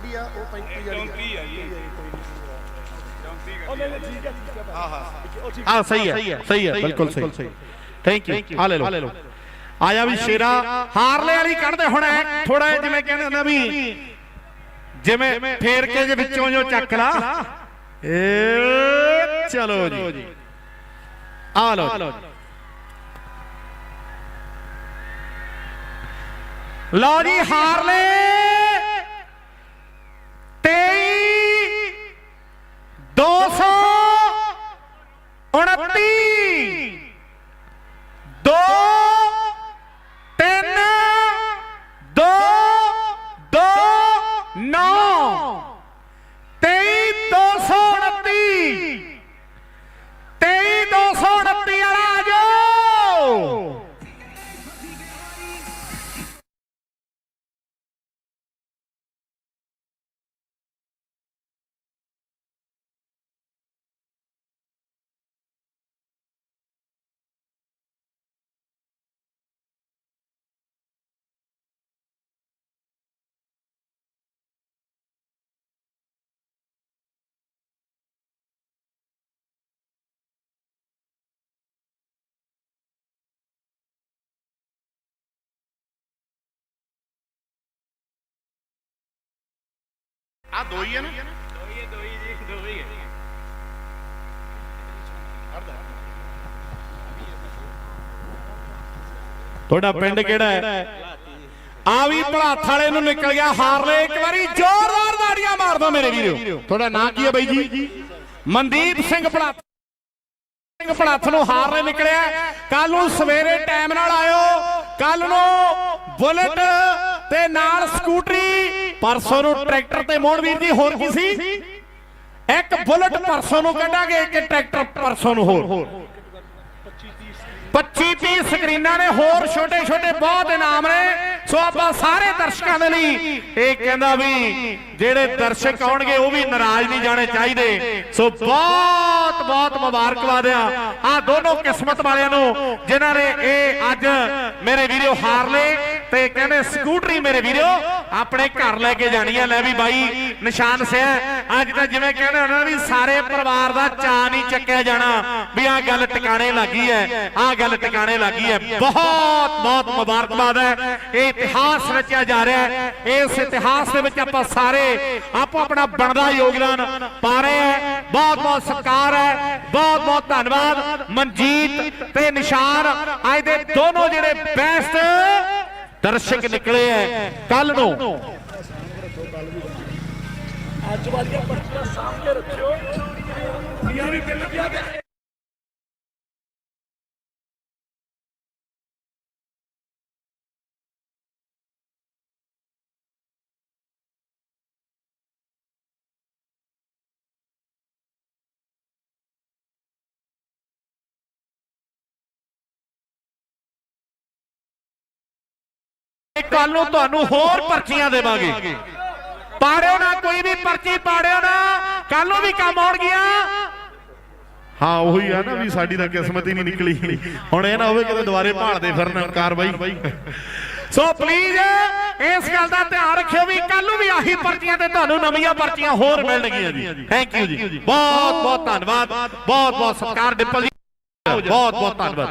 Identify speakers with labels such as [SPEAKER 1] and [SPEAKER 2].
[SPEAKER 1] ਕਿੱਡੀ ਆ ਉਹ 35 ਵਾਲੀ
[SPEAKER 2] ਚੌਂਤੀ ਆ ਜੀ।
[SPEAKER 1] ਉਹ ਨਹੀਂ ਨਹੀਂ, ਠੀਕ ਹੈ ਠੀਕ ਹੈ ਹਾਂ ਹਾਂ।
[SPEAKER 3] ਆ ਸਹੀ ਹੈ ਸਹੀ ਹੈ ਬਿਲਕੁਲ ਸਹੀ। ਥੈਂਕ ਯੂ ਆ ਲੈ ਲਓ। ਆਇਆ ਵੀ ਸ਼ੇਰਾ ਹਾਰਲੇ ਵਾਲੀ ਕੱਢਦੇ ਹੁਣ ਥੋੜਾ ਜਿਵੇਂ ਕਹਿੰਦੇ ਹੁੰਦੇ ਵੀ ਜਿਵੇਂ ਫੇਰ ਕੇ ਦੇ ਵਿੱਚੋਂ ਜੋ ਚੱਕ ਲਾ। ਏ ਚਲੋ ਜੀ। ਆ ਲਓ ਲਓ ਜੀ ਹਾਰਲੇ। beep. ਆ ਦੋ ਹੀ ਹੈ ਨਾ?
[SPEAKER 2] ਦੋਈ ਦੋਈ ਜੀ ਦੋਈ ਹੈ
[SPEAKER 3] ਤੁਹਾਡਾ ਪਿੰਡ ਕਿਹੜਾ ਹੈ? ਆ ਵੀ ਭਲਾਥ ਵਾਲੇ ਨੂੰ ਨਿਕਲ ਗਿਆ ਹਾਰਲੇ ਇੱਕ ਵਾਰੀ ਜ਼ੋਰਦਾਰ ਤਾੜੀਆਂ ਮਾਰ ਦੋ ਮੇਰੇ ਵੀਰੋ। ਤੁਹਾਡਾ ਨਾਂ ਕੀ ਹੈ ਬਾਈ ਜੀ? ਮਨਦੀਪ ਸਿੰਘ ਭਲਾਥ ਸਿੰਘ ਭਲਾਥ ਨੂੰ ਹਾਰਲੇ ਨਿਕਲਿਆ। ਕੱਲ ਨੂੰ ਸਵੇਰੇ ਟਾਈਮ ਨਾਲ ਆਇਓ। ਕੱਲ ਨੂੰ ਬੁਲਟ ਤੇ ਨਾਲ ਸਕੂਟਰੀ ਪਰਸੋਂ ਨੂੰ ਟਰੈਕਟਰ ਤੇ ਮੋਹਨ ਵੀਰ ਜੀ ਹੋਰ ਕੀ ਸੀ? ਇੱਕ ਬੁਲਟ ਪਰਸੋਂ ਨੂੰ ਕੱਢਾਂਗੇ, ਇੱਕ ਟਰੈਕਟਰ ਪਰਸੋਂ ਨੂੰ ਹੋਰ। 25 30 ਸਕਰੀਨਾਂ ਨੇ ਹੋਰ ਛੋਟੇ ਛੋਟੇ ਬਹੁਤ ਇਨਾਮ ਨੇ। ਸੋ ਆਪਾਂ ਸਾਰੇ ਦਰਸ਼ਕਾਂ ਦੇ ਲਈ ਇਹ ਕਹਿੰਦਾ ਵੀ ਜਿਹੜੇ ਦਰਸ਼ਕ ਆਉਣਗੇ ਉਹ ਵੀ ਨਾਰਾਜ਼ ਨਹੀਂ ਜਾਣੇ ਚਾਹੀਦੇ। ਸੋ ਬਹੁਤ ਬਹੁਤ ਮੁਬਾਰਕਬਾਦ ਆ ਆ ਦੋਨੋਂ ਕਿਸਮਤ ਵਾਲਿਆਂ ਨੂੰ ਜਿਨ੍ਹਾਂ ਨੇ ਇਹ ਅੱਜ ਮੇਰੇ ਵੀਰੋ ਹਾਰ ਲਏ ਤੇ ਕਹਿੰਦੇ ਸਕੂਟਰੀ ਮੇਰੇ ਵੀਰੋ ਆਪਣੇ ਘਰ ਲੈ ਕੇ ਜਾਣੀ ਆ ਲੈ ਵੀ ਬਾਈ ਨਿਸ਼ਾਨ ਸਿਆ। ਅੱਜ ਤਾਂ ਜਿਵੇਂ ਕਹਿੰਦੇ ਹੁੰਦੇ ਨੇ ਵੀ ਸਾਰੇ ਪਰਿਵਾਰ ਦਾ ਚਾਅ ਨਹੀਂ ਚੱਕਿਆ ਜਾਣਾ ਵੀ ਆ ਗੱਲ ਟਿਕਾਣੇ ਲੱਗੀ ਹੈ ਆ ਗੱਲ ਟਿਕਾਣੇ ਲੱਗੀ ਹੈ। ਬਹੁਤ ਬਹੁਤ ਮੁਬਾਰਕਬਾਦ ਹੈ। ਇਹ ਇਤਿਹਾਸ ਰਚਿਆ ਜਾ ਰਿਹਾ ਹੈ। ਇਸ ਇਤਿਹਾਸ ਦੇ ਵਿੱਚ ਆਪਾਂ ਸਾਰੇ ਆਪੋ ਆਪਣਾ ਬਣਦਾ ਯੋਗਦਾਨ ਪਾ ਰਹੇ ਹੈ। ਬਹੁਤ ਬਹੁਤ ਸਤਿਕਾਰ ਹੈ। ਬਹੁਤ ਬਹੁਤ ਧੰਨਵਾਦ। ਮਨਜੀਤ ਤੇ ਨਿਸ਼ਾਨ ਅੱਜ ਦੇ ਦੋਨੋਂ ਜਿਹੜੇ ਬੈਸਟ ਦਰਸ਼ਕ ਨਿਕਲੇ ਐ ਕੱਲ ਨੂੰ।
[SPEAKER 1] ਅੱਜ ਵਾਲੀਆਂ ਪਰਚੀਆਂ ਸਾਂਭ ਰੱਖਿਓ। ਦੀਆਂ ਵੀ ਮਿਲ ਗਿਆ।
[SPEAKER 3] ਕੱਲ ਨੂੰ ਤੁਹਾਨੂੰ ਹੋਰ ਪਰਚੀਆਂ ਦੇਵਾਂਗੇ। ਪਾੜਿਓ ਨਾ ਕੋਈ ਵੀ ਪਰਚੀ ਪਾੜਿਓ ਨਾ ਕੱਲ ਨੂੰ ਵੀ ਕੰਮ ਆਉਣਗੀਆਂ। ਹਾਂ ਉਹੀ ਆ ਨਾ ਵੀ ਸਾਡੀ ਤਾਂ ਕਿਸਮਤ ਹੀ ਨਹੀਂ ਨਿਕਲੀ। ਹੁਣ ਇਹ ਨਾ ਹੋਵੇ ਕਿਤੇ ਦੁਬਾਰੇ ਭਾਲਦੇ ਫਿਰਨ ਕਾਰਵਾਈ। ਸੋ ਪਲੀਜ਼ ਇਸ ਗੱਲ ਦਾ ਧਿਆਨ ਰੱਖਿਓ ਵੀ ਕੱਲ ਨੂੰ ਵੀ ਆਹੀ ਪਰਚੀਆਂ ਤੇ ਤੁਹਾਨੂੰ ਨਵੀਆਂ ਪਰਚੀਆਂ ਹੋਰ ਮਿਲਣਗੀਆਂ ਜੀ। ਥੈਂਕ ਯੂ ਜੀ। ਬਹੁਤ ਬਹੁਤ ਧੰਨਵਾਦ। ਬਹੁਤ ਬਹੁਤ ਸਤਿਕਾਰ ਡਿੰਪਲ ਜੀ। ਬਹੁਤ ਬਹੁਤ ਧੰਨਵਾਦ।